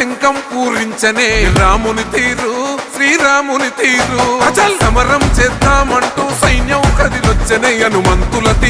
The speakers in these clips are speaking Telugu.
శంఖం పూరించనే రాముని తీరు శ్రీరాముని తీరు. అచల్ సమరం చేద్దామంటూ సైన్యం కదిలొచ్చనే హనుమంతుల తీరు.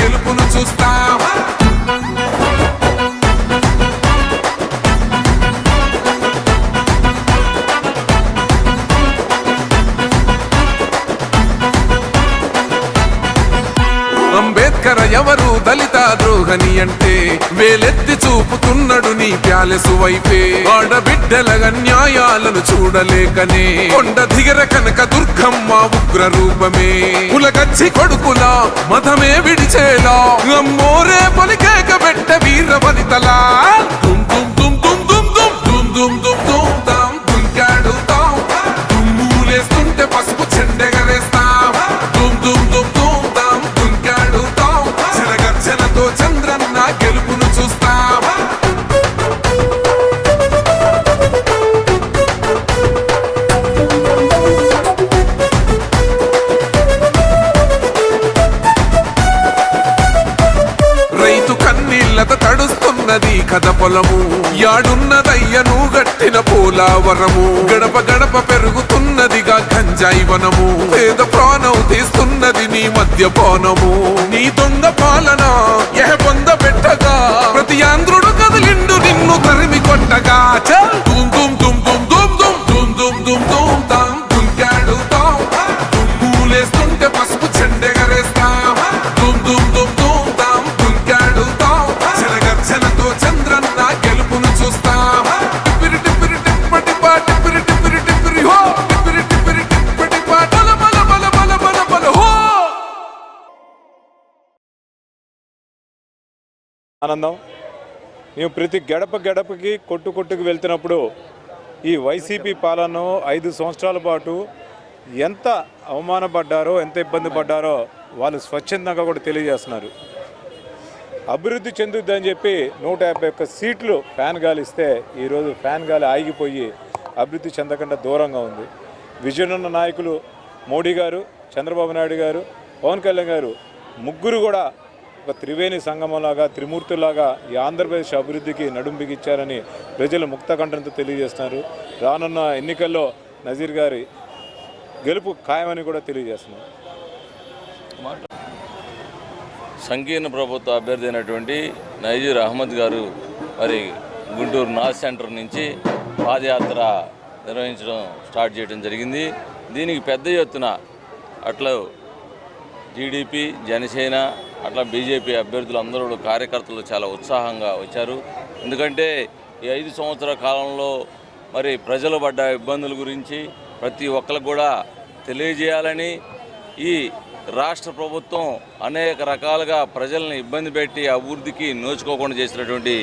గెలుపును చూస్తాం. ద్రోహని అంటే వేలెత్తి చూపుతున్నాడు నీ ప్యాలెసు వైపే. ఆడబిడ్డల న్యాయాలను చూడలేకనే. కొండ దిగర కనక దుర్గమ్మ ఉగ్ర రూపమే కులగచ్చి కొడుకులా మతమే విడిచేలా. అమ్మోరే పలికేక పెట్ట వీర వనితలా దుమ్ దుమ్ దుమ్ దుమ్ దుమ్ దుమ్ దుమ్ దుమ్ దుమ్. పొలము. యాడున్నదయ్యను గట్టిన పోలావరము. గడప గడప పెరుగుతున్నదిగా గంజాయి వనము. పేద ప్రాణం తీస్తున్నది నీ మద్యపానము. నీ దొంగ ఆనందం. మేము ప్రతి గడప గడపకి కొట్టు కొట్టుకు వెళ్తున్నప్పుడు ఈ వైసీపీ పాలన ఐదు సంవత్సరాల పాటు ఎంత అవమానపడ్డారో ఎంత ఇబ్బంది పడ్డారో వాళ్ళు స్వచ్ఛందంగా కూడా తెలియజేస్తున్నారు. అభివృద్ధి చెందుద్దని చెప్పి నూట యాభై ఒక్క సీట్లు ఫ్యాన్ గాలి ఇస్తే ఈరోజు ఫ్యాన్ గాలి ఆగిపోయి అభివృద్ధి చెందకుండా దూరంగా ఉంది. విజయనున్న ఉన్న నాయకులు మోడీ గారు చంద్రబాబు నాయుడు గారు పవన్ కళ్యాణ్ గారు ముగ్గురు కూడా ఒక త్రివేణి సంగమంలాగా త్రిమూర్తులాగా ఈ ఆంధ్రప్రదేశ్ అభివృద్ధికి నడుం బిగించారని ప్రజలు ముక్త కంఠంతో తెలియజేస్తున్నారు. రానున్న ఎన్నికల్లో నజీర్ గారి గెలుపు ఖాయమని కూడా తెలియజేస్తున్నారు సంకీర్ణ ప్రభుత్వ అభ్యర్థి అయినటువంటి నైజీర్ అహ్మద్ గారు మరి గుంటూరు నార్త్ సెంటర్ నుంచి పాదయాత్ర నిర్వహించడం స్టార్ట్ చేయడం జరిగింది. దీనికి పెద్ద ఎత్తున అట్లా టీడీపీ జనసేన అట్లా బీజేపీ అభ్యర్థులు అందరూ కార్యకర్తలు చాలా ఉత్సాహంగా వచ్చారు. ఎందుకంటే ఈ ఐదు సంవత్సరాల కాలంలో మరి ప్రజలు పడ్డ ఇబ్బందుల గురించి ప్రతి ఒక్కరికి కూడా తెలియజేయాలని ఈ రాష్ట్ర ప్రభుత్వం అనేక రకాలుగా ప్రజల్ని ఇబ్బంది పెట్టి అభివృద్ధికి నోచుకోకుండా చేసినటువంటి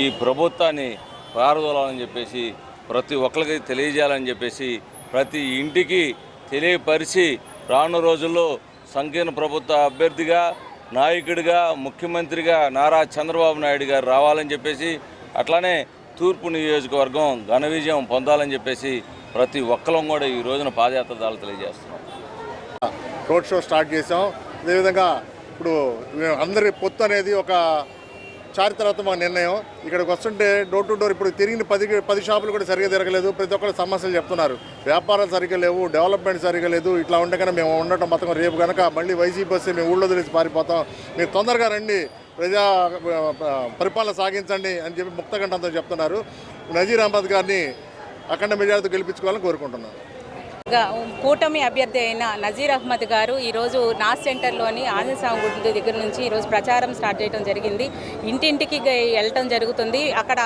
ఈ ప్రభుత్వాన్ని పారదోలాలని చెప్పేసి ప్రతి ఒక్కరికి తెలియజేయాలని చెప్పేసి ప్రతి ఇంటికి తెలియపరిచి రాను రోజుల్లో సంకీర్ణ ప్రభుత్వ అభ్యర్థిగా నాయకుడిగా ముఖ్యమంత్రిగా నారా చంద్రబాబు నాయుడు గారు రావాలని చెప్పేసి అట్లానే తూర్పు నియోజకవర్గం ఘన విజయం పొందాలని చెప్పేసి ప్రతి ఒక్కరం కూడా ఈ రోజున పాదయాత్ర దాలు తెలియజేస్తున్నాం. రోడ్ షో స్టార్ట్ చేసాం అదేవిధంగా ఇప్పుడు మేము అందరి పొత్తు అనేది ఒక చారిత్రాత్మక నిర్ణయం. ఇక్కడికి వస్తుంటే డోర్ టు డోర్ ఇప్పుడు తిరిగిన పది పది షాపులు కూడా సరిగ్గా తిరగలేదు. ప్రతి ఒక్కరు సమస్యలు చెప్తున్నారు. వ్యాపారాలు సరిగ్గా లేవు డెవలప్మెంట్ సరిగా లేదు. ఇట్లా ఉంటే మేము ఉండటం మొత్తం రేపు కనుక మళ్ళీ వైసీపీ వస్తే మేము ఊళ్ళో తెలిసి పారిపోతాం. మీరు తొందరగా రండి ప్రజా పరిపాలన సాగించండి అని చెప్పి ముక్తకంఠంతో చెప్తున్నారు. నజీర్ అహ్మద్ గారిని అఖండ మెజార్టీతో గెలిపించుకోవాలని కోరుకుంటున్నాను. కూటమి అభ్యర్థి అయిన నజీర్ అహ్మద్ గారు ఈరోజు నాస్ సెంటర్లోని ఆంజనేయస్వామి గుడి దగ్గర నుంచి ఈరోజు ప్రచారం స్టార్ట్ చేయడం జరిగింది. ఇంటింటికి వెళ్ళటం జరుగుతుంది. అక్కడ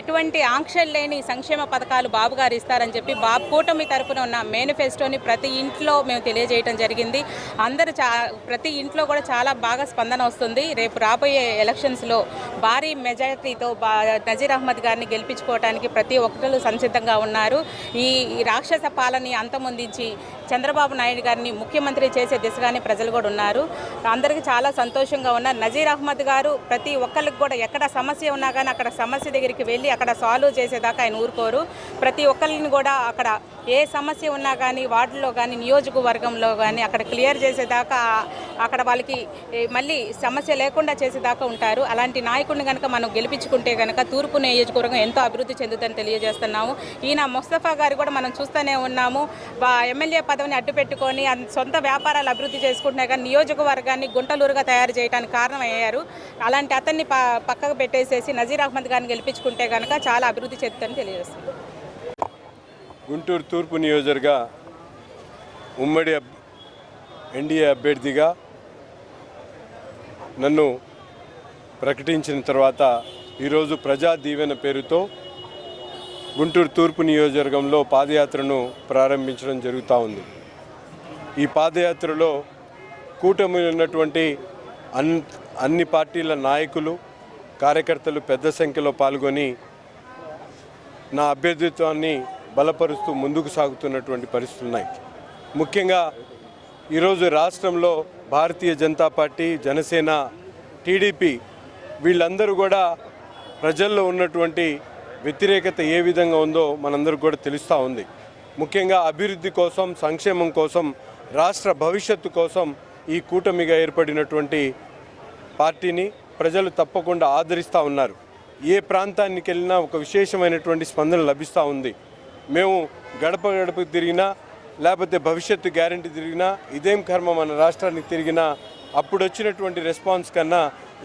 ఎటువంటి ఆంక్షలు లేని సంక్షేమ పథకాలు బాబు గారు ఇస్తారని చెప్పి బాబు కూటమి తరపున ఉన్న మేనిఫెస్టోని ప్రతి ఇంట్లో మేము తెలియజేయడం జరిగింది. అందరూ చా ప్రతి ఇంట్లో కూడా చాలా బాగా స్పందన వస్తుంది. రేపు రాబోయే ఎలక్షన్స్లో భారీ మెజారిటీతో బా నజీర్ అహ్మద్ గారిని గెలిపించుకోవడానికి ప్రతి ఒక్కరు సంసిద్ధంగా ఉన్నారు. ఈ రాక్షస పాలని అంతం అంతమొందించి చంద్రబాబు నాయుడు గారిని ముఖ్యమంత్రి చేసే దిశగానే ప్రజలు కూడా ఉన్నారు. అందరికీ చాలా సంతోషంగా ఉన్నారు నజీర్ అహ్మద్ గారు ప్రతి ఒక్కరికి కూడా ఎక్కడ సమస్య ఉన్నా కానీ అక్కడ సమస్య దగ్గరికి వెళ్ళి అక్కడ సాల్వ్ చేసేదాకా ఆయన ఊరుకోరు. ప్రతి ఒక్కరిని కూడా అక్కడ ఏ సమస్య ఉన్నా కానీ వార్డులో కానీ నియోజకవర్గంలో కానీ అక్కడ క్లియర్ చేసేదాకా అక్కడ వాళ్ళకి మళ్ళీ సమస్య లేకుండా చేసేదాకా ఉంటారు. అలాంటి నాయకుడిని కనుక మనం గెలిపించుకుంటే కనుక తూర్పు నియోజకవర్గం ఎంతో అభివృద్ధి చెందుతుందని తెలియజేస్తున్నాము. ఈయన ముస్తఫా గారు కూడా మనం చూస్తూనే ఉన్నాము. ఎమ్మెల్యే పదవిని అడ్డు పెట్టుకొని సొంత వ్యాపారాలు అభివృద్ధి చేసుకుంటున్నా కానీ నియోజకవర్గాన్ని గుంటలూరుగా తయారు చేయడానికి కారణమయ్యారు. అలాంటి అతన్ని పక్కకు పెట్టేసేసి నజీర్ అహ్మద్ గారిని గెలిపించుకుంటే కనుక చాలా అభివృద్ధి చెందుతుందని తెలియజేస్తుంది. గుంటూరు తూర్పు నియోజకవర్గ ఉమ్మడి అబ్- ఎన్డీఏ అభ్యర్థిగా నన్ను ప్రకటించిన తర్వాత ఈరోజు ప్రజా దీవెన పేరుతో గుంటూరు తూర్పు నియోజకవర్గంలో పాదయాత్రను ప్రారంభించడం జరుగుతూ ఉంది. ఈ పాదయాత్రలో కూటమి ఉన్నటువంటి అన్ అన్ని పార్టీల నాయకులు కార్యకర్తలు పెద్ద సంఖ్యలో పాల్గొని నా అభ్యర్థిత్వాన్ని బలపరుస్తూ ముందుకు సాగుతున్నటువంటి పరిస్థితులు ఉన్నాయి. ముఖ్యంగా ఈరోజు రాష్ట్రంలో భారతీయ జనతా పార్టీ జనసేన టీడీపీ వీళ్ళందరూ కూడా ప్రజల్లో ఉన్నటువంటి వ్యతిరేకత ఏ విధంగా ఉందో మనందరికి కూడా తెలుస్తూ ఉంది. ముఖ్యంగా అభివృద్ధి కోసం సంక్షేమం కోసం రాష్ట్ర భవిష్యత్తు కోసం ఈ కూటమిగా ఏర్పడినటువంటి పార్టీని ప్రజలు తప్పకుండా ఆదరిస్తూ ఉన్నారు. ఏ ప్రాంతానికి వెళ్ళినా ఒక విశేషమైనటువంటి స్పందన లభిస్తూ ఉంది. మేము గడప గడప తిరిగినా లేకపోతే భవిష్యత్తు గ్యారంటీ తిరిగినా ఇదేం కర్మ మన రాష్ట్రానికి తిరిగినా అప్పుడు వచ్చినటువంటి రెస్పాన్స్ కన్నా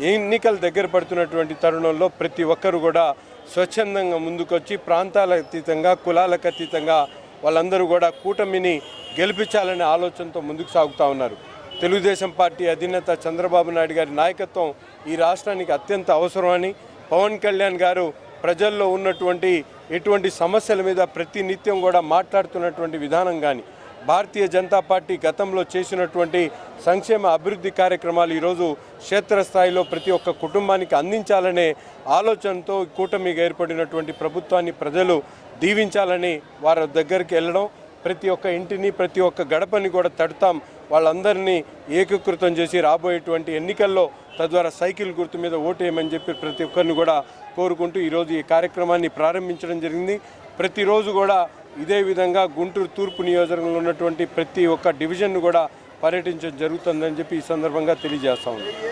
ఎన్నికలు దగ్గర పడుతున్నటువంటి తరుణంలో ప్రతి ఒక్కరు కూడా స్వచ్ఛందంగా ముందుకొచ్చి ప్రాంతాలకు అతీతంగా కులాలకు అతీతంగా వాళ్ళందరూ కూడా కూటమిని గెలిపించాలనే ఆలోచనతో ముందుకు సాగుతూ ఉన్నారు. తెలుగుదేశం పార్టీ అధినేత చంద్రబాబు నాయుడు గారి నాయకత్వం ఈ రాష్ట్రానికి అత్యంత అవసరమని పవన్ కళ్యాణ్ గారు ప్రజల్లో ఉన్నటువంటి ఎటువంటి సమస్యల మీద ప్రతి నిత్యం కూడా మాట్లాడుతున్నటువంటి విధానం కానీ భారతీయ జనతా పార్టీ గతంలో చేసినటువంటి సంక్షేమ అభివృద్ధి కార్యక్రమాలు ఈరోజు క్షేత్రస్థాయిలో ప్రతి ఒక్క కుటుంబానికి అందించాలనే ఆలోచనతో కూటమిగా ఏర్పడినటువంటి ప్రభుత్వాన్ని ప్రజలు దీవించాలని వారి దగ్గరికి వెళ్ళడం ప్రతి ఒక్క ఇంటిని ప్రతి ఒక్క గడపని కూడా తడతాం. వాళ్ళందరినీ ఏకీకృతం చేసి రాబోయేటువంటి ఎన్నికల్లో తద్వారా సైకిల్ గుర్తు మీద ఓటేయమని చెప్పి ప్రతి ఒక్కరిని కూడా కోరుకుంటూ ఈరోజు ఈ కార్యక్రమాన్ని ప్రారంభించడం జరిగింది. ప్రతిరోజు కూడా ఇదే విధంగా గుంటూరు తూర్పు నియోజకవర్గంలో ఉన్నటువంటి ప్రతి ఒక్క డివిజన్ను కూడా పర్యటించడం జరుగుతుందని చెప్పి ఈ సందర్భంగా తెలియజేస్తా